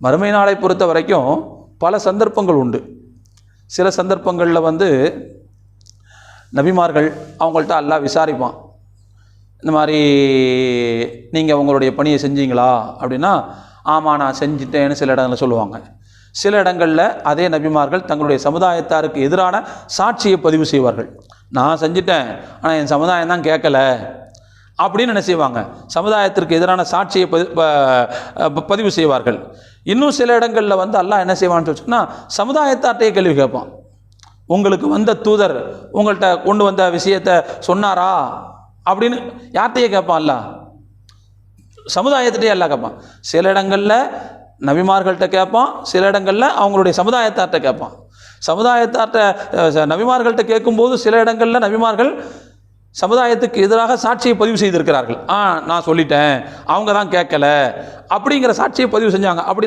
மறுமை நாளை பொறுத்த வரைக்கும் பல சந்தர்ப்பங்கள் உண்டு. சில சந்தர்ப்பங்களில் வந்து நபிமார்கள் அவங்கள்ட்ட எல்லாம் விசாரிப்பான். இந்த மாதிரி நீங்கள் உங்களுடைய பணியை செஞ்சீங்களா? அப்படின்னா ஆமாம் நான் செஞ்சிட்டேன்னு சில இடங்களில் சொல்லுவாங்க. சில இடங்களில் அதே நபிமார்கள் தங்களுடைய சமுதாயத்தாருக்கு எதிரான சாட்சியை பதிவு செய்வார்கள். நான் செஞ்சிட்டேன் ஆனால் என் சமுதாயம் தான் கேட்கல. அப்படின்னு என்ன செய்வாங்க? சமுதாயத்திற்கு எதிரான சாட்சியை பதி பதிவு செய்வார்கள். இன்னும் சில இடங்களில் வந்து அல்லாஹ் என்ன செய்வான்னு சொன்னா சமுதாயத்தாட்டையே கேள்வி கேட்பான். உங்களுக்கு வந்த தூதர் உங்கள்கிட்ட கொண்டு வந்த விஷயத்தை சொன்னாரா? அப்படின்னு யார்கிட்டயே கேட்பான் அல்லாஹ். சமுதாயத்திட்டே எல்லாம் கேட்பான். சில இடங்களில் நபிமார்கள்ட்ட கேட்பான் சில இடங்களில் அவங்களுடைய சமுதாயத்தார்ட்ட கேட்பான். சமுதாயத்தார்ட்ட நபிமார்கள்ட்ட கேட்கும்போது சில இடங்களில் நபிமார்கள் சமுதாயத்துக்கு எதிராக சாட்சியை பதிவு செய்திருக்கிறார்கள். ஆ நான் சொல்லிட்டேன். அவங்க தான் கேட்கல. அப்படிங்கிற சாட்சியை பதிவு செஞ்சாங்க. அப்படி